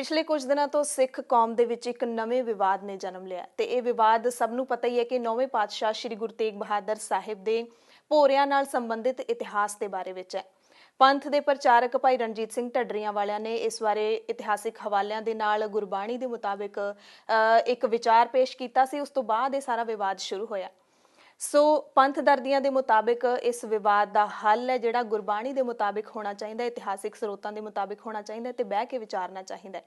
ਪਿਛਲੇ ਕੁਝ ਦਿਨਾਂ ਤੋਂ ਸਿੱਖ ਕੌਮ ਦੇ ਵਿੱਚ ਇੱਕ ਨਵੇਂ ਵਿਵਾਦ ਨੇ ਜਨਮ ਲਿਆ ਤੇ ਇਹ ਵਿਵਾਦ ਸਭ ਨੂੰ ਪਤਾ ਹੀ ਹੈ ਕਿ ਨੌਵੇਂ ਪਾਤਸ਼ਾਹ ਸ੍ਰੀ ਗੁਰੂ ਤੇਗ ਬਹਾਦਰ ਸਾਹਿਬ ਦੇ ਭੋਰਿਆਂ ਨਾਲ ਸੰਬੰਧਿਤ ਇਤਿਹਾਸ ਦੇ ਬਾਰੇ ਵਿੱਚ ਹੈ। ਪੰਥ ਦੇ ਪ੍ਰਚਾਰਕ ਭਾਈ ਰਣਜੀਤ ਸਿੰਘ ਢੱਡਰੀਆਂ ਵਾਲਿਆਂ ਨੇ ਇਸ ਬਾਰੇ ਇਤਿਹਾਸਿਕ ਹਵਾਲਿਆਂ ਦੇ ਨਾਲ ਗੁਰਬਾਣੀ ਦੇ ਮੁਤਾਬਿਕ ਇੱਕ ਵਿਚਾਰ ਪੇਸ਼ ਕੀਤਾ ਸੀ। ਉਸ ਤੋਂ ਬਾਅਦ ਇਹ ਸਾਰਾ ਵਿਵਾਦ ਸ਼ੁਰੂ ਹੋਇਆ। ਸੋ ਪੰਥ ਦਰਦੀਆਂ ਦੇ ਮੁਤਾਬਿਕ ਇਸ ਵਿਵਾਦ ਦਾ ਹੱਲ ਹੈ, ਜਿਹੜਾ ਗੁਰਬਾਣੀ ਦੇ ਮੁਤਾਬਿਕ ਹੋਣਾ ਚਾਹੀਦਾ ਹੈ ਇਤਿਹਾਸਿਕ ਸਰੋਤਾਂ ਦੇ ਮੁਤਾਬਿਕ ਹੋਣਾ ਚਾਹੀਦਾ ਹੈ ਤੇ ਬਹਿ ਕੇ ਵਿਚਾਰਨਾ ਚਾਹੀਦਾ ਹੈ।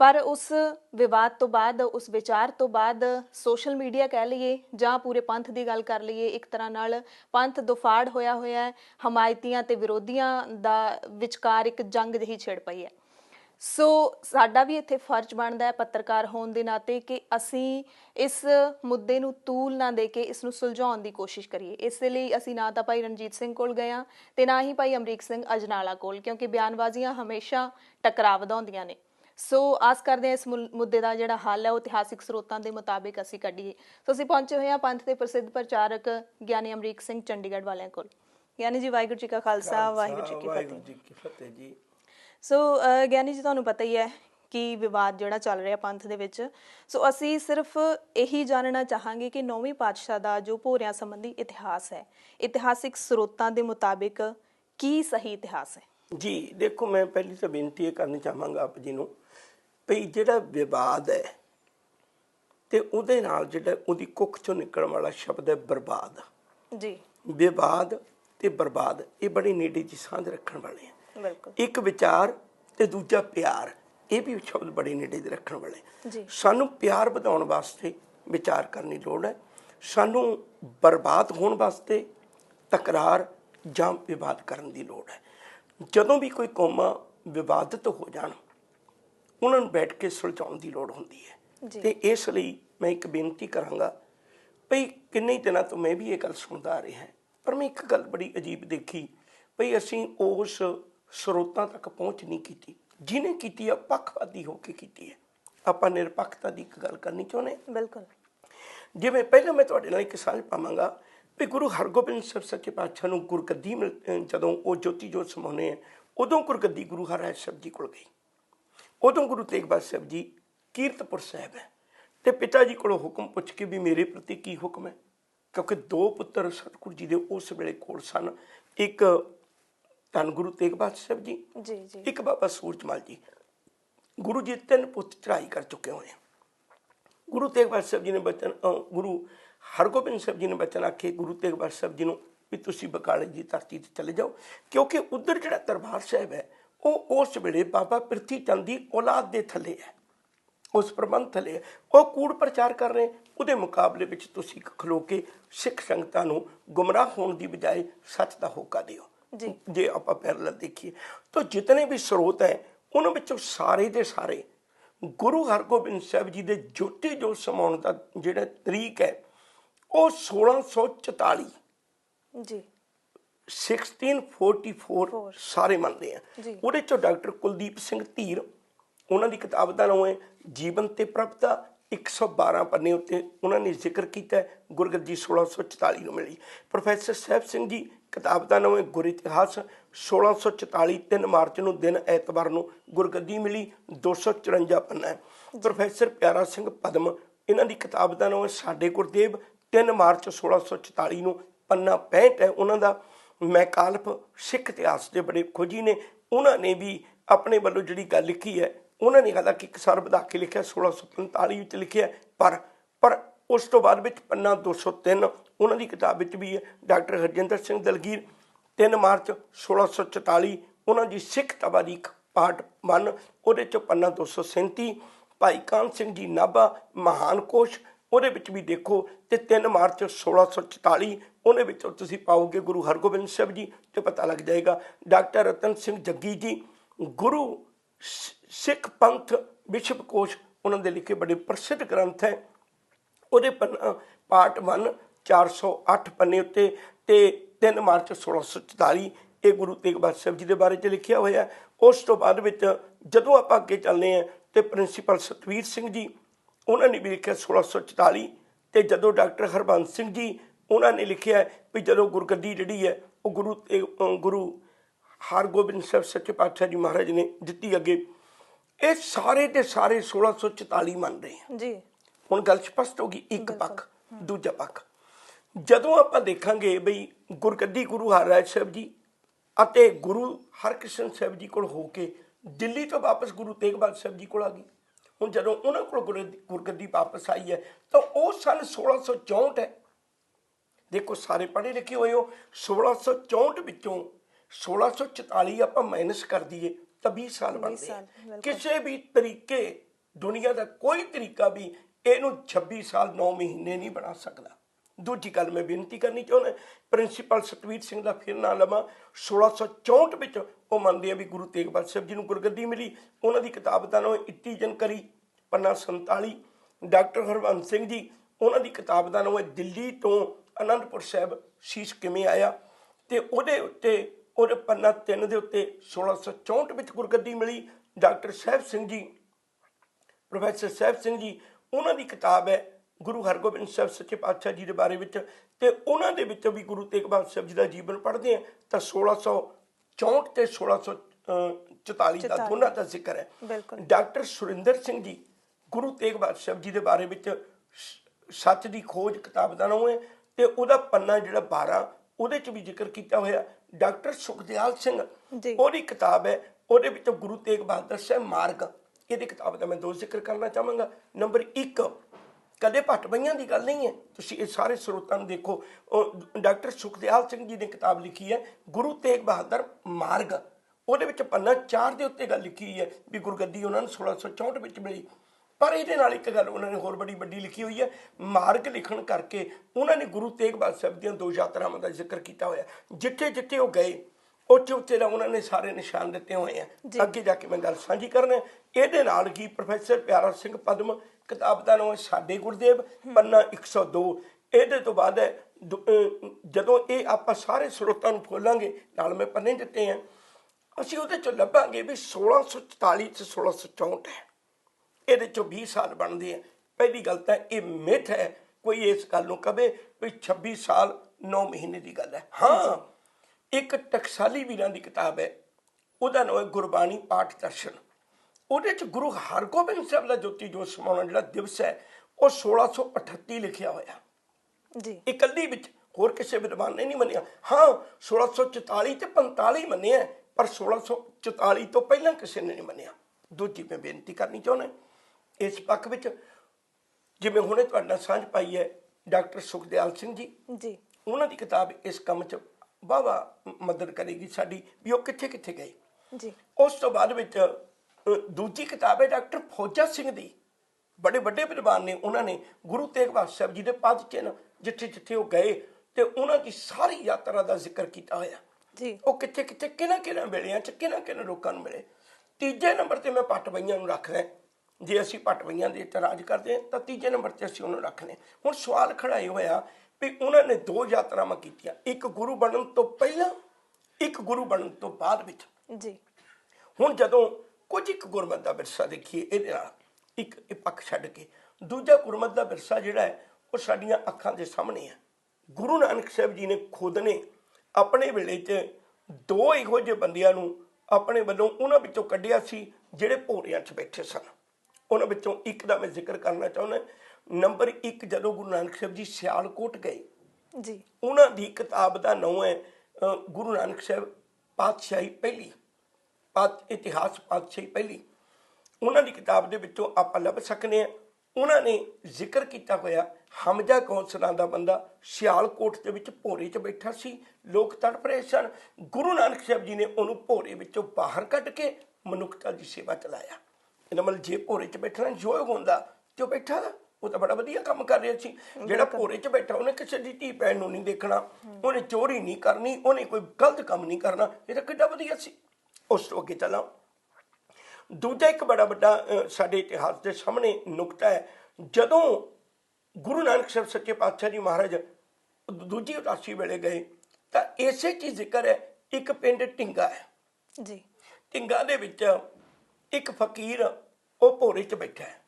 ਪਰ ਉਸ ਵਿਵਾਦ ਤੋਂ ਬਾਅਦ, ਉਸ ਵਿਚਾਰ ਤੋਂ ਬਾਅਦ ਸੋਸ਼ਲ ਮੀਡੀਆ ਕਹਿ ਲਈਏ ਜਾਂ ਪੂਰੇ ਪੰਥ ਦੀ ਗੱਲ ਕਰ ਲਈਏ, ਇੱਕ ਤਰ੍ਹਾਂ ਨਾਲ ਪੰਥ ਦੁਫਾੜ ਹੋਇਆ ਹੋਇਆ ਹੈ, ਹਮਾਇਤੀਆਂ ਤੇ ਵਿਰੋਧੀਆਂ ਦਾ ਵਿਚਕਾਰ ਇੱਕ ਜੰਗ ਜਿਹੀ ਛਿੜ ਪਈ ਹੈ। ਸੋ ਸਾਡਾ ਵੀ ਇੱਥੇ ਫਰਜ਼ ਬਣਦਾ ਹੈ ਪੱਤਰਕਾਰ ਹੋਣ ਦੇ ਨਾਤੇ ਕਿ ਅਸੀਂ ਇਸ ਮੁੱਦੇ ਨੂੰ ਤੂਲ ਨਾ ਦੇ ਕੇ ਇਸ ਨੂੰ ਸੁਲਝਾਉਣ ਦੀ ਕੋਸ਼ਿਸ਼ ਕਰੀਏ। ਇਸ ਲਈ ਅਸੀਂ ਨਾ ਤਾਂ ਭਾਈ ਰਣਜੀਤ ਸਿੰਘ ਕੋਲ ਗਏ ਹਾਂ ਤੇ ਨਾ ਹੀ ਭਾਈ ਅਮਰੀਕ ਸਿੰਘ ਅਜਨਾਲਾ ਕੋਲ ਕਿਉਂਕਿ ਬਿਆਨਬਾਜ਼ੀਆਂ ਹਮੇਸ਼ਾ ਟਕਰਾਅ ਵਧਾਉਂਦੀਆਂ ਨੇ। ਸੋ ਆਸ ਕਰਦੇ ਹਾਂ ਇਸ ਮੁੱਦੇ ਦਾ ਜਿਹੜਾ ਹੱਲ ਹੈ ਉਹ ਇਤਿਹਾਸਿਕ ਸਰੋਤਾਂ ਦੇ ਮੁਤਾਬਿਕ ਅਸੀਂ ਕੱਢੀਏ। ਸੋ ਅਸੀਂ ਪਹੁੰਚੇ ਹੋਏ ਹਾਂ ਪੰਥ ਦੇ ਪ੍ਰਸਿੱਧ ਪ੍ਰਚਾਰਕ ਗਿਆਨੀ ਅਮਰੀਕ ਸਿੰਘ ਚੰਡੀਗੜ੍ਹ ਵਾਲਿਆਂ ਕੋਲ। ਗਿਆਨੀ ਜੀ ਵਾਹਿਗੁਰੂ ਜੀ ਕਾ ਖਾਲਸਾ ਵਾਹਿਗੁਰੂ ਜੀ ਕੀ ਫਤਿਹ ਜੀ। ਸੋ ਗਿਆਨੀ ਜੀ ਤੁਹਾਨੂੰ ਪਤਾ ਹੀ ਹੈ ਕਿ ਵਿਵਾਦ ਜਿਹੜਾ ਚੱਲ ਰਿਹਾ ਪੰਥ ਦੇ ਵਿੱਚ। ਸੋ ਅਸੀਂ ਸਿਰਫ ਇਹੀ ਜਾਣਨਾ ਚਾਹਾਂਗੇ ਕਿ ਨੌਵੀਂ ਪਾਤਸ਼ਾਹ ਦਾ ਜੋ ਭੋਰਿਆਂ ਸੰਬੰਧੀ ਇਤਿਹਾਸ ਹੈ ਇਤਿਹਾਸਿਕ ਸਰੋਤਾਂ ਦੇ ਮੁਤਾਬਿਕ ਕੀ ਸਹੀ ਇਤਿਹਾਸ ਹੈ? ਜੀ ਦੇਖੋ ਮੈਂ ਪਹਿਲੀ ਤਾਂ ਬੇਨਤੀ ਇਹ ਕਰਨੀ ਚਾਹਾਂਗਾ ਆਪ ਜੀ ਨੂੰ ਭਈ ਜਿਹੜਾ ਵਿਵਾਦ ਹੈ ਤੇ ਉਹਦੇ ਨਾਲ ਜਿਹੜਾ ਉਹਦੀ ਕੁੱਖ ਚੋਂ ਨਿਕਲਣ ਵਾਲਾ ਸ਼ਬਦ ਹੈ ਬਰਬਾਦ। ਜੀ। ਵਿਵਾਦ ਤੇ ਬਰਬਾਦ ਇਹ ਬੜੀ ਨੇੜੇ ਦੀ ਸਾਂਝ ਰੱਖਣ ਵਾਲੇ ਆ। ਬਿਲਕੁਲ। ਇੱਕ ਵਿਚਾਰ ਤੇ ਦੂਜਾ ਪਿਆਰ। ਇਹ ਵੀ ਸ਼ਬਦ ਬੜੇ ਨੇੜੇ ਦੇ ਰੱਖਣ ਵਾਲੇ। ਜੀ। ਸਾਨੂੰ ਪਿਆਰ ਵਧਾਉਣ ਵਾਸਤੇ ਵਿਚਾਰ ਕਰਨੀ ਲੋੜ ਹੈ। ਸਾਨੂੰ ਬਰਬਾਦ ਹੋਣ ਵਾਸਤੇ ਤਕਰਾਰ ਜਾਂ ਵਿਵਾਦ ਕਰਨ ਦੀ ਲੋੜ ਹੈ। ਜਦੋਂ ਵੀ ਕੋਈ ਕੌਮਾਂ ਵਿਵਾਦਤ ਹੋ ਜਾਣ ਉਹਨਾਂ ਨੂੰ ਬੈਠ ਕੇ ਸੁਲਝਾਉਣ ਦੀ ਲੋੜ ਹੁੰਦੀ ਹੈ। ਤੇ ਇਸ ਲਈ ਮੈਂ ਇੱਕ ਬੇਨਤੀ ਕਰਾਂਗਾ ਭਈ ਕਿੰਨੇ ਦਿਨਾਂ ਤੋਂ ਮੈਂ ਵੀ ਇਹ ਗੱਲ ਸੁਣਦਾ ਆ ਰਿਹਾ ਪਰ ਮੈਂ ਇੱਕ ਗੱਲ ਬੜੀ ਅਜੀਬ ਦੇਖੀ ਭਈ ਅਸੀਂ ਉਸ ਸਰੋਤਾਂ ਤੱਕ ਪਹੁੰਚ ਨਹੀਂ ਕੀਤੀ। ਜਿਨੇ ਕੀਤੀ ਆ ਪੱਖਵਾਦੀ ਹੋ ਕੇ ਕੀਤੀ ਹੈ ਆਪਾਂ ਨਿਰਪੱਖਤਾ ਦੀ ਇੱਕ ਗੱਲ ਕਰਨੀ ਚਾਹੁੰਦੇ ਹਾਂ। ਬਿਲਕੁਲ। ਜਿਵੇਂ ਪਹਿਲਾਂ ਮੈਂ ਤੁਹਾਡੇ ਨਾਲ ਇੱਕ ਸਾਂਝ ਪਾਵਾਂਗਾ ਵੀ ਗੁਰੂ ਹਰਗੋਬਿੰਦ ਸਾਹਿਬ ਸੱਚੇ ਪਾਤਸ਼ਾਹ ਨੂੰ ਗੁਰਗੱਦੀ ਜਦੋਂ ਉਹ ਜੋਤੀ ਜੋਤ ਸਮਾਉਣੇ ਆ ਉਦੋਂ ਗੁਰਗੱਦੀ ਗੁਰੂ ਹਰਿ ਸਾਹਿਬ ਜੀ ਕੋਲ ਗਈ। ਉਦੋਂ ਗੁਰੂ ਤੇਗ ਬਹਾਦਰ ਸਾਹਿਬ ਜੀ ਕੀਰਤਪੁਰ ਸਾਹਿਬ ਹੈ ਤੇ ਪਿਤਾ ਜੀ ਕੋਲੋਂ ਹੁਕਮ ਪੁੱਛ ਕੇ ਵੀ ਮੇਰੇ ਪ੍ਰਤੀ ਕੀ ਹੁਕਮ ਹੈ? ਕਿਉਂਕਿ ਦੋ ਪੁੱਤਰ ਸਤਿਗੁਰੂ ਜੀ ਦੇ ਉਸ ਵੇਲੇ ਕੋਲ ਸਨ। ਇੱਕ ਧੰਨ ਗੁਰੂ ਤੇਗ ਬਹਾਦਰ ਸਾਹਿਬ ਜੀ ਜੀ ਜੀ। ਇੱਕ ਬਾਬਾ ਸੂਰਜਮਲ ਜੀ। ਗੁਰੂ ਜੀ ਤਿੰਨ ਪੁੱਤ ਚੜਾਈ ਕਰ ਚੁੱਕੇ ਹੋਏ ਗੁਰੂ ਤੇਗ ਬਹਾਦਰ ਸਾਹਿਬ ਜੀ ਨੇ ਬਚਨ ਗੁਰੂ ਹਰਗੋਬਿੰਦ ਸਾਹਿਬ ਜੀ ਨੇ ਬਚਨ ਆਖੇ ਗੁਰੂ ਤੇਗ ਬਹਾਦਰ ਸਾਹਿਬ ਜੀ ਨੂੰ ਵੀ ਤੁਸੀਂ ਬਕਾਲੇ ਦੀ ਧਰਤੀ ਤੇ ਚਲੇ ਜਾਓ। ਕਿਉਂਕਿ ਉਧਰ ਜਿਹੜਾ ਦਰਬਾਰ ਸਾਹਿਬ ਹੈ ਉਹ ਉਸ ਵੇਲੇ ਬਾਬਾ ਪ੍ਰਿਥੀ ਚੰਦ ਦੀ ਔਲਾਦ ਦੇ ਥੱਲੇ ਹੈ। ਉਸ ਪ੍ਰਬੰਧ ਥੱਲੇ। ਉਹ ਕੂੜ ਪ੍ਰਚਾਰ ਕਰ ਰਹੇ ਉਹਦੇ ਮੁਕਾਬਲੇ ਵਿੱਚ ਤੁਸੀਂ ਖਲੋ ਕੇ ਸਿੱਖ ਸੰਗਤਾਂ ਨੂੰ ਗੁੰਮਰਾਹ ਹੋਣ ਦੀ ਬਜਾਏ ਸੱਚ ਦਾ ਹੋਕਾ ਦਿਓ। ਜੀ। ਜੇ ਆਪਾਂ ਪੈਰਲਲ ਦੇਖੀਏ ਤਾਂ ਜਿਤਨੇ ਵੀ ਸਰੋਤ ਹੈ ਉਹਨਾਂ ਵਿੱਚੋਂ ਸਾਰੇ ਦੇ ਸਾਰੇ ਗੁਰੂ ਹਰਗੋਬਿੰਦ ਸਾਹਿਬ ਜੀ ਦੇ ਜੋਤੀ ਜੋ ਸਮਾਉਣ ਦਾ ਜਿਹੜਾ ਤਰੀਕ ਹੈ ਉਹ 1644 ਜੀ 1644 ਸਾਰੇ ਮੰਨਦੇ ਆ। ਉਹਦੇ ਚੋਂ ਡਾਕਟਰ ਕੁਲਦੀਪ ਸਿੰਘ ਧੀਰ ਉਹਨਾਂ ਦੀ ਕਿਤਾਬ ਦਾ ਨਾਮ ਹੈ ਜੀਵਨ ਤੇ ਪ੍ਰਭਤਾ 112 ਪੰਨੇ ਉੱਤੇ ਉਹਨਾਂ ਨੇ ਜ਼ਿਕਰ ਕੀਤਾ ਹੈ, ਗੁਰਗੱਦੀ 1644 ਨੂੰ ਮਿਲੀ। ਪ੍ਰੋਫੈਸਰ ਸਾਹਿਬ ਸਿੰਘ ਜੀ ਕਿਤਾਬ ਦਾ ਨਾਮ ਹੈ ਗੁਰ ਇਤਿਹਾਸ 1644 3 ਮਾਰਚ ਨੂੰ ਦਿਨ ਐਤਵਾਰ ਨੂੰ ਗੁਰਗੱਦੀ ਮਿਲੀ 254 ਪੰਨਾ ਹੈ। ਪ੍ਰੋਫੈਸਰ ਪਿਆਰਾ ਸਿੰਘ ਪਦਮ ਇਹਨਾਂ ਦੀ ਕਿਤਾਬ ਦਾ ਨਾਮ ਹੈ ਸਾਡੇ ਗੁਰਦੇਵ 3 ਮਾਰਚ 1644 ਨੂੰ ਪੰਨਾ 65 ਹੈ। ਉਹਨਾਂ ਦਾ ਮੈਕਾਲਪ ਸਿੱਖ ਇਤਿਹਾਸ ਦੇ ਬੜੇ ਖੋਜੀ ਨੇ। ਉਹਨਾਂ ਨੇ ਵੀ ਆਪਣੇ ਵੱਲੋਂ ਜਿਹੜੀ ਗੱਲ ਲਿਖੀ ਹੈ ਉਹਨਾਂ ਨੇ ਹਾਲਾਂਕਿ ਇੱਕ ਸਾਲ ਵਧਾ ਕੇ ਲਿਖਿਆ 1645 ਵਿੱਚ ਲਿਖਿਆ ਪਰ ਪਰ ਉਸ ਤੋਂ ਬਾਅਦ ਵਿੱਚ ਪੰਨਾ 203 ਉਹਨਾਂ ਦੀ ਕਿਤਾਬ ਵਿੱਚ ਵੀ ਹੈ, ਡਾਕਟਰ ਹਰਜਿੰਦਰ ਸਿੰਘ ਦਲਗੀਰ 3 ਮਾਰਚ 1644 ਉਹਨਾਂ ਦੀ ਸਿੱਖ ਤਵਾਰੀਖ ਪਾਠ 1 ਉਹਦੇ ਚ ਪੰਨਾ 237 ਭਾਈ ਕਾਨ ਸਿੰਘ ਜੀ ਨਾਭਾ, ਮਹਾਨ ਕੋਸ਼, ਉਹਦੇ ਵਿੱਚ ਵੀ ਦੇਖੋ ਤੇ 3 ਮਾਰਚ 1644 ਉਹਦੇ ਵਿੱਚ ਤੁਸੀਂ ਪਾਓਗੇ ਗੁਰੂ ਹਰਗੋਬਿੰਦ ਸਾਹਿਬ ਜੀ, ਤੇ ਪਤਾ ਲੱਗ ਜਾਏਗਾ, ਡਾਕਟਰ ਰਤਨ ਸਿੰਘ ਜੱਗੀ ਜੀ, ਗੁਰੂ ਸਿੱਖ ਪੰਥ ਵਿਸ਼ਵ ਕੋਸ਼ ਉਹਨਾਂ ਦੇ ਲਿਖੇ ਬੜੇ ਪ੍ਰਸਿੱਧ ਗ੍ਰੰਥ ਹੈ। ਉਹਦੇ ਪੰਨਾ ਪਾਰਟ 1 408 ਪੰਨੇ ਉੱਤੇ ਤੇ 3 ਮਾਰਚ 1644 ਇਹ ਗੁਰੂ ਤੇਗ ਬਹਾਦਰ ਸਾਹਿਬ ਜੀ ਦੇ ਬਾਰੇ ਚ ਲਿਖਿਆ ਹੋਇਆ। ਉਸ ਤੋਂ ਬਾਅਦ ਵਿੱਚ ਜਦੋਂ ਆਪਾਂ ਅੱਗੇ ਚੱਲਦੇ ਹਾਂ ਤੇ ਪ੍ਰਿੰਸੀਪਲ ਸਤਵੀਰ ਸਿੰਘ ਜੀ, ਉਹਨਾਂ ਨੇ ਵੀ ਲਿਖਿਆ 1644 ਤੇ ਜਦੋਂ ਡਾਕਟਰ ਹਰਬੰਸ ਸਿੰਘ ਜੀ, ਉਹਨਾਂ ਨੇ ਲਿਖਿਆ ਵੀ ਜਦੋਂ ਗੁਰਗੱਦੀ ਜਿਹੜੀ ਹੈ ਉਹ ਗੁਰੂ ਤੇਗ- ਗੁਰੂ ਹਰਗੋਬਿੰਦ ਸਾਹਿਬ ਸੱਚੇ ਪਾਤਸ਼ਾਹ ਜੀ ਮਹਾਰਾਜ ਨੇ ਦਿੱਤੀ ਅੱਗੇ। ਇਹ ਸਾਰੇ ਦੇ ਸਾਰੇ 1644 ਮੰਨ ਰਹੇ ਆ ਜੀ। ਹੁਣ ਗੱਲ ਸਪਸ਼ਟ ਹੋ ਗਈ ਇੱਕ ਪੱਖ ਦੂਜਾ ਪੱਖ। ਜਦੋਂ ਆਪਾਂ ਦੇਖਾਂਗੇ ਬਈ ਗੁਰਗੱਦੀ ਗੁਰੂ ਹਰਿਰਾਜ ਸਾਹਿਬ ਜੀ ਅਤੇ ਗੁਰੂ ਹਰਕ੍ਰਿਸ਼ਨ ਸਾਹਿਬ ਜੀ ਕੋਲ ਹੋ ਕੇ ਦਿੱਲੀ ਤੋਂ ਵਾਪਸ ਗੁਰੂ ਤੇਗ ਬਹਾਦਰ ਸਾਹਿਬ ਜੀ ਕੋਲ ਆ ਗਈ ਹੁਣ ਜਦੋਂ ਉਹਨਾਂ ਕੋਲ ਗੁਰ- ਗੁਰਗੱਦੀ ਵਾਪਸ ਆਈ ਹੈ ਤਾਂ ਉਹ ਸਨ 1664 ਹੈ। ਦੇਖੋ ਸਾਰੇ ਪੜ੍ਹੇ ਲਿਖੇ ਹੋਏ ਹੋ। 1664 ਵਿੱਚੋਂ 1644 ਆਪਾਂ ਮਾਈਨਸ ਕਰ ਦਈਏ ਤਾਂ 20 ਸਾਲ ਬਣਦੇ ਆ। ਕਿਸੇ ਵੀ ਤਰੀਕੇ ਦੁਨੀਆ ਦਾ ਕੋਈ ਤਰੀਕਾ ਵੀ ਇਹਨੂੰ 26 ਸਾਲ 9 ਮਹੀਨੇ ਨਹੀਂ ਬਣਾ ਸਕਦਾ। ਦੂਜੀ ਗੱਲ ਮੈਂ ਬੇਨਤੀ ਕਰਨੀ ਚਾਹੁੰਦਾ ਪ੍ਰਿੰਸੀਪਲ ਸਤਵੀਰ ਸਿੰਘ ਦਾ ਫਿਰ ਨਾਂ ਲਵਾਂ। 1664 ਵਿੱਚ ਉਹ ਮੰਨਦੇ ਆ ਵੀ ਗੁਰੂ ਤੇਗ ਬਹਾਦਰ ਸਾਹਿਬ ਜੀ ਨੂੰ ਗੁਰਗੱਦੀ ਮਿਲੀ ਉਹਨਾਂ ਦੀ ਕਿਤਾਬ ਦਾ ਨਾਮ ਹੈ ਇੱਤੀ ਜਨਕਰੀ ਪੰਨਾ 47 ਡਾਕਟਰ ਹਰਵੰਤ ਸਿੰਘ ਜੀ ਉਹਨਾਂ ਦੀ ਕਿਤਾਬ ਦਾ ਨਾਮ ਹੈ ਦਿੱਲੀ ਤੋਂ ਅਨੰਦਪੁਰ ਸਾਹਿਬ ਸ਼ੀਸ਼ ਕਿਵੇਂ ਆਇਆ ਤੇ ਉਹਦੇ ਉੱਤੇ ਉਹਦੇ ਪੰਨਾ 3 ਦੇ ਉੱਤੇ 1664 ਵਿੱਚ ਗੁਰਗੱਦੀ ਮਿਲੀ। ਡਾਕਟਰ ਸਾਹਿਬ ਸਿੰਘ ਜੀ ਪ੍ਰੋਫੈਸਰ ਸਾਹਿਬ ਸਿੰਘ ਜੀ ਉਹਨਾਂ ਦੀ ਕਿਤਾਬ ਹੈ ਗੁਰੂ ਹਰਗੋਬਿੰਦ ਸਾਹਿਬ ਸੱਚੇ ਪਾਤਸ਼ਾਹ ਜੀ ਦੇ ਬਾਰੇ ਵਿੱਚ ਤੇ ਉਹਨਾਂ ਦੇ ਵਿੱਚੋਂ ਵੀ ਗੁਰੂ ਤੇਗ ਬਹਾਦਰ ਸਾਹਿਬ ਜੀ ਦਾ ਜੀਵਨ ਪੜ੍ਹਦੇ ਆ ਤਾਂ 1664 ਤੇ 1644 ਦਾ ਦੋਨਾਂ ਦਾ ਜ਼ਿਕਰ ਹੈ। ਡਾਕਟਰ ਸੁਰਿੰਦਰ ਸਿੰਘ ਜੀ ਗੁਰੂ ਤੇਗ ਬਹਾਦਰ ਸਾਹਿਬ ਜੀ ਦੇ ਬਾਰੇ ਵਿੱਚ ਸੱਚ ਦੀ ਖੋਜ ਕਿਤਾਬ ਦਾ ਨਾਮ ਹੈ ਤੇ ਉਹਦਾ ਪੰਨਾ ਜਿਹੜਾ 12 ਉਹਦੇ ਚ ਵੀ ਜ਼ਿਕਰ ਕੀਤਾ ਹੋਇਆ। ਡਾਕਟਰ ਸੁਖਦਿਆਲ ਸਿੰਘ। ਉਹਦੀ ਕਿਤਾਬ ਹੈ ਉਹਦੇ ਵਿੱਚ ਗੁਰੂ ਤੇਗ ਬਹਾਦਰ ਸਾਹਿਬ ਮਾਰਗ। ਇਹਦੀ ਕਿਤਾਬ ਦਾ ਮੈਂ ਦੋ ਜ਼ਿਕਰ ਕਰਨਾ ਚਾਹਾਂਗਾ। ਨੰਬਰ 1 ਕਦੇ ਭਟਵਈਆਂ ਦੀ ਗੱਲ ਨਹੀਂ ਹੈ। ਤੁਸੀਂ ਇਹ ਸਾਰੇ ਸਰੋਤਾਂ ਨੂੰ ਦੇਖੋ। ਉਹ ਡਾਕਟਰ ਸੁਖਦਿਆਲ ਸਿੰਘ ਜੀ ਨੇ ਕਿਤਾਬ ਲਿਖੀ ਹੈ ਗੁਰੂ ਤੇਗ ਬਹਾਦਰ ਮਾਰਗ। ਉਹਦੇ ਵਿੱਚ ਪੰਨਾ 4 ਦੇ ਉੱਤੇ ਗੱਲ ਲਿਖੀ ਹੈ ਵੀ ਗੁਰਗੱਦੀ ਉਹਨਾਂ ਨੂੰ 1664 ਵਿੱਚ ਮਿਲੀ। ਪਰ ਇਹਦੇ ਨਾਲ ਇੱਕ ਗੱਲ ਉਹਨਾਂ ਨੇ ਹੋਰ ਬੜੀ ਵੱਡੀ ਲਿਖੀ ਹੋਈ ਹੈ ਮਾਰਗ ਲਿਖਣ ਕਰਕੇ ਉਹਨਾਂ ਨੇ ਗੁਰੂ ਤੇਗ ਬਹਾਦਰ ਸਾਹਿਬ ਦੀਆਂ ਦੋ ਯਾਤਰਾਵਾਂ ਦਾ ਜ਼ਿਕਰ ਕੀਤਾ ਹੋਇਆ। ਜਿੱਥੇ ਜਿੱਥੇ ਉਹ ਗਏ ਉੱਥੇ ਉੱਥੇ ਦਾ ਉਹਨਾਂ ਨੇ ਸਾਰੇ ਨਿਸ਼ਾਨ ਦਿੱਤੇ ਹੋਏ ਆ। ਅੱਗੇ ਜਾ ਕੇ ਮੈਂ ਗੱਲ ਸਾਂਝੀ ਕਰਨਾ। ਇਹਦੇ ਨਾਲ ਕੀ ਪ੍ਰੋਫੈਸਰ ਪਿਆਰਾ ਸਿੰਘ ਪਦਮ ਕਿਤਾਬ ਦਾ ਨਾਮ ਸਾਡੇ ਗੁਰਦੇਵ ਪੰਨਾ 102 ਇਹਦੇ ਤੋਂ ਬਾਅਦ ਹੈ ਜਦੋਂ ਇਹ ਆਪਾਂ ਸਾਰੇ ਸਰੋਤਾਂ ਨੂੰ ਖੋਲਾਂਗੇ ਨਾਲ ਮੈਂ ਪੰਨੇ ਦਿੱਤੇ ਆ ਅਸੀਂ ਉਹਦੇ ਚੋਂ ਲੱਭਾਂਗੇ ਵੀ 1644 ਤੇ 1664 ਹੈ। ਇਹਦੇ ਚੋਂ 20 ਸਾਲ ਬਣਦੇ ਆ। ਪਹਿਲੀ ਗੱਲ ਤਾਂ ਇਹ ਮਿੱਥ ਹੈ। ਕੋਈ ਇਸ ਗੱਲ ਨੂੰ ਕਵੇ ਵੀ 26 ਸਾਲ 9 ਮਹੀਨੇ ਦੀ ਗੱਲ ਹੈ। ਹਾਂ ਇੱਕ ਟਕਸਾਲੀ ਵੀਰਾਂ ਦੀ ਕਿਤਾਬ ਹੈ। ਉਹਦਾ ਨਾਮ ਹੈ ਗੁਰਬਾਣੀ ਪਾਠ ਦਰਸ਼ਨ। ਉਹਦੇ ਚ ਗੁਰੂ ਹਰਗੋਬਿੰਦ ਸਾਹਿਬ ਦਾ ਜੋਤੀ ਜੋਤ ਸਮਾਉਣਾ ਜਿਹੜਾ ਦਿਵਸ ਹੈ। ਉਹ 1638 ਲਿਖਿਆ ਹੋਇਆ। ਜੀ। ਇਕੱਲੀ ਵਿੱਚ ਹੋਰ ਕਿਸੇ ਵਿਦਵਾਨ ਨੇ ਨਹੀਂ ਮੰਨਿਆ। ਹਾਂ 1644 ਤੇ 45 ਮੰਨਿਆ ਪਰ 1644 ਤੋਂ ਪਹਿਲਾਂ ਕਿਸੇ ਨੇ ਨਹੀਂ ਮੰਨਿਆ। ਦੂਜੀ ਮੈਂ ਬੇਨਤੀ ਕਰਨੀ ਚਾਹੁੰਦਾ ਇਸ ਪੱਖ ਵਿੱਚ ਜਿਵੇਂ ਹੁਣੇ ਤੁਹਾਡਾ ਸਾਂਝ ਪਾਈ ਹੈ ਡਾਕਟਰ ਸੁਖਦਿਆਲ ਸਿੰਘ ਜੀ। ਜੀ। ਉਹਨਾਂ ਦੀ ਕਿਤਾਬ ਇਸ ਕੰਮ 'ਚ ਵਾਹਵਾ ਮਦਦ ਕਰੇਗੀ ਸਾਡੀ ਵੀ ਉਹ ਕਿੱਥੇ ਕਿੱਥੇ ਗਏ। ਜੀ। ਉਸ ਤੋਂ ਬਾਅਦ ਵਿੱਚ ਦੂਜੀ ਕਿਤਾਬ ਹੈ ਡਾਕਟਰ ਫੌਜਾ ਸਿੰਘ ਦੀ। ਬੜੇ ਵੱਡੇ ਵਿਦਵਾਨ ਨੇ ਉਹਨਾਂ ਨੇ ਗੁਰੂ ਤੇਗ ਬਹਾਦਰ ਸਾਹਿਬ ਜੀ ਦੇ ਪਦ ਚਿੰਨ੍ਹ ਜਿੱਥੇ ਜਿੱਥੇ ਉਹ ਗਏ ਤੇ ਉਹਨਾਂ ਦੀ ਸਾਰੀ ਯਾਤਰਾ ਦਾ ਜ਼ਿਕਰ ਕੀਤਾ ਹੋਇਆ। ਜੀ। ਉਹ ਕਿੱਥੇ ਕਿੱਥੇ ਕਿਹਨਾਂ ਕਿਹਨਾਂ ਵੇਲਿਆਂ 'ਚ ਕਿਹਨਾਂ ਕਿਹਨਾਂ ਲੋਕਾਂ ਨੂੰ ਮਿਲੇ। ਤੀਜੇ ਨੰਬਰ ਤੇ ਮੈਂ ਪਟਵਈਆਂ ਨੂੰ ਰੱਖਦਾ ਜੇ ਅਸੀਂ ਪਟਵਈਆਂ ਦੇ ਇਤਰਾਜ਼ ਕਰਦੇ ਹਾਂ ਤਾਂ ਤੀਜੇ ਨੰਬਰ ਤੇ ਅਸੀਂ ਉਹਨੂੰ ਰੱਖਦੇ ਹਾਂ। ਹੁਣ ਸਵਾਲ ਖੜਾ ਇਹ ਹੋਇਆ ਵੀ ਉਹਨਾਂ ਨੇ ਦੋ ਯਾਤਰਾਵਾਂ ਕੀਤੀਆਂ ਇੱਕ ਗੁਰੂ ਬਣਨ ਤੋਂ ਪਹਿਲਾਂ ਇੱਕ ਗੁਰੂ ਬਣਨ ਤੋਂ ਬਾਅਦ ਵਿੱਚ। ਜੀ। ਹੁਣ ਜਦੋਂ ਕੁਝ ਇੱਕ ਗੁਰਮਤ ਦਾ ਵਿਰਸਾ ਦੇਖੀਏ ਇਹਦੇ ਨਾਲ ਇੱਕ ਇਹ ਪੱਖ ਛੱਡ ਕੇ ਦੂਜਾ ਗੁਰਮਤ ਦਾ ਵਿਰਸਾ ਜਿਹੜਾ ਹੈ ਉਹ ਸਾਡੀਆਂ ਅੱਖਾਂ ਦੇ ਸਾਹਮਣੇ ਹੈ। ਗੁਰੂ ਨਾਨਕ ਸਾਹਿਬ ਜੀ ਨੇ ਖੁਦ ਨੇ ਆਪਣੇ ਵੇਲੇ 'ਚ ਦੋ ਇਹੋ ਜਿਹੇ ਬੰਦਿਆਂ ਨੂੰ ਆਪਣੇ ਵੱਲੋਂ ਉਹਨਾਂ ਵਿੱਚੋਂ ਕੱਢਿਆ ਸੀ ਜਿਹੜੇ ਭੋਰਿਆਂ 'ਚ ਬੈਠੇ ਸਨ। ਉਹਨਾਂ ਵਿੱਚੋਂ ਇੱਕ ਦਾ ਮੈਂ ਜ਼ਿਕਰ ਕਰਨਾ ਚਾਹੁੰਦਾ ਨੰਬਰ 1 ਜਦੋਂ ਗੁਰੂ ਨਾਨਕ ਸਾਹਿਬ ਜੀ ਸਿਆਲਕੋਟ ਗਏ ਜੀ। ਉਹਨਾਂ ਦੀ ਕਿਤਾਬ ਦਾ ਨਾਮ ਹੈ ਗੁਰੂ ਨਾਨਕ ਸਾਹਿਬ ਪਾਤਸ਼ਾਹੀ ਪਹਿਲੀ ਪਾਤ ਇਤਿਹਾਸ ਪਾਤਸ਼ਾਹੀ ਪਹਿਲੀ। ਉਹਨਾਂ ਦੀ ਕਿਤਾਬ ਦੇ ਵਿੱਚੋਂ ਆਪਾਂ ਲੱਭ ਸਕਨੇ ਆ ਉਹਨਾਂ ਨੇ ਜ਼ਿਕਰ ਕੀਤਾ ਹੋਇਆ ਹਮਜਾ ਕੌਂਸਲਾਂ ਦਾ ਬੰਦਾ ਸਿਆਲਕੋਟ ਦੇ ਵਿੱਚ ਭੋਰੇ 'ਚ ਬੈਠਾ ਸੀ। ਲੋਕ ਤੜਪ ਰਹੇ ਸਨ। ਗੁਰੂ ਨਾਨਕ ਸਾਹਿਬ ਜੀ ਨੇ ਉਹਨੂੰ ਭੋਰੇ ਵਿੱਚੋਂ ਬਾਹਰ ਕੱਢ ਕੇ ਮਨੁੱਖਤਾ ਦੀ ਸੇਵਾ ਚਲਾਇਆ। ਇਹਨਾਂ ਮਤਲਬ ਜੇ ਭੋਰੇ 'ਚ ਬੈਠਣਾ ਯੋਗ ਹੁੰਦਾ ਤੇ ਉਹ ਬੈਠਾ ਦਾ ਉਹ ਤਾਂ ਬੜਾ ਵਧੀਆ ਕੰਮ ਕਰ ਰਿਹਾ ਸੀ। ਜਿਹੜਾ ਭੋਰੇ 'ਚ ਬੈਠਾ ਉਹਨੇ ਕਿਸੇ ਦੀ ਧੀ ਭੈਣ ਨੂੰ ਨਹੀਂ ਦੇਖਣਾ ਉਹਨੇ ਚੋਰੀ ਨਹੀਂ ਕਰਨੀ ਉਹਨੇ ਕੋਈ ਗਲਤ ਕੰਮ ਨਹੀਂ ਕਰਨਾ ਇਹ ਤਾਂ ਕਿੱਡਾ ਵਧੀਆ ਸੀ। ਉਸ ਤੋਂ ਅੱਗੇ ਚੱਲਾਂ। ਦੂਜਾ ਇੱਕ ਬੜਾ ਵੱਡਾ ਸਾਡੇ ਇਤਿਹਾਸ ਦੇ ਸਾਹਮਣੇ ਨੁਕਤਾ ਹੈ ਜਦੋਂ ਗੁਰੂ ਨਾਨਕ ਸਾਹਿਬ ਸੱਚੇ ਪਾਤਸ਼ਾਹ ਜੀ ਮਹਾਰਾਜ ਦੂਜੀ ਉਦਾਸੀ ਵੇਲੇ ਗਏ ਤਾਂ ਇਸੇ ਚੀਜ਼ ਜ਼ਿਕਰ ਹੈ ਇੱਕ ਪਿੰਡ ਢਿੰਗਾ ਹੈ। ਜੀ। ਢਿੰਗਾ ਦੇ ਵਿੱਚ ਇੱਕ ਫਕੀਰ ਉਹ ਭੋਰੇ 'ਚ ਬੈਠਾ ਹੈ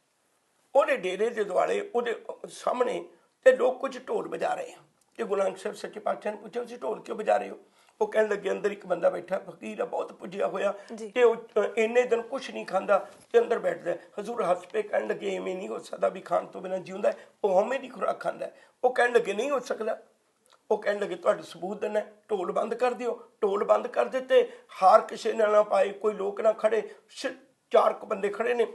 ਉਹਦੇ ਡੇਰੇ ਦੇ ਦੁਆਲੇ ਉਹਦੇ ਸਾਹਮਣੇ ਤੇ ਲੋਕ ਕੁਝ ਢੋਲ ਵਜਾ ਰਹੇ ਆ ਤੇ ਨਾਨਕ ਸਾਹਿਬ ਸੱਚੇ ਪਾਤਸ਼ਾਹ ਨੇ ਪੁੱਛਿਆ ਤੁਸੀਂ ਢੋਲ ਕਿਉਂ ਵਜਾ ਰਹੇ ਹੋ ਉਹ ਕਹਿਣ ਲੱਗੇ ਅੰਦਰ ਇੱਕ ਬੰਦਾ ਬੈਠਾ ਫਕੀਰ ਆ ਬਹੁਤ ਪੁੱਜਿਆ ਹੋਇਆ। ਤੇ ਉਹ ਇੰਨੇ ਦਿਨ ਕੁਝ ਨਹੀਂ ਖਾਂਦਾ ਤੇ ਅੰਦਰ ਬੈਠਦਾ। ਹਜ਼ੂਰ ਹੱਸ ਪਏ ਕਹਿਣ ਲੱਗੇ ਐਵੇਂ ਨਹੀਂ ਹੋ ਸਕਦਾ ਵੀ ਖਾਣ ਤੋਂ ਬਿਨਾਂ ਜਿਉਂਦਾ। ਉਹ ਹਮੇ ਦੀ ਖੁਰਾਕ ਖਾਂਦਾ। ਉਹ ਕਹਿਣ ਲੱਗੇ ਨਹੀਂ ਹੋ ਸਕਦਾ ਉਹ ਕਹਿਣ ਲੱਗੇ ਤੁਹਾਡੇ ਸਬੂਤ ਦੇਣਾ ਢੋਲ ਬੰਦ ਕਰ ਦਿਓ ਢੋਲ ਬੰਦ ਕਰ ਦਿੱਤੇ ਹਾਰ ਕਿਸੇ ਨੇ ਨਾ ਪਾਏ ਕੋਈ ਲੋਕ ਨਾ ਖੜੇ ਚਾਰ ਕੁ ਬੰਦੇ ਖੜੇ ਨੇ।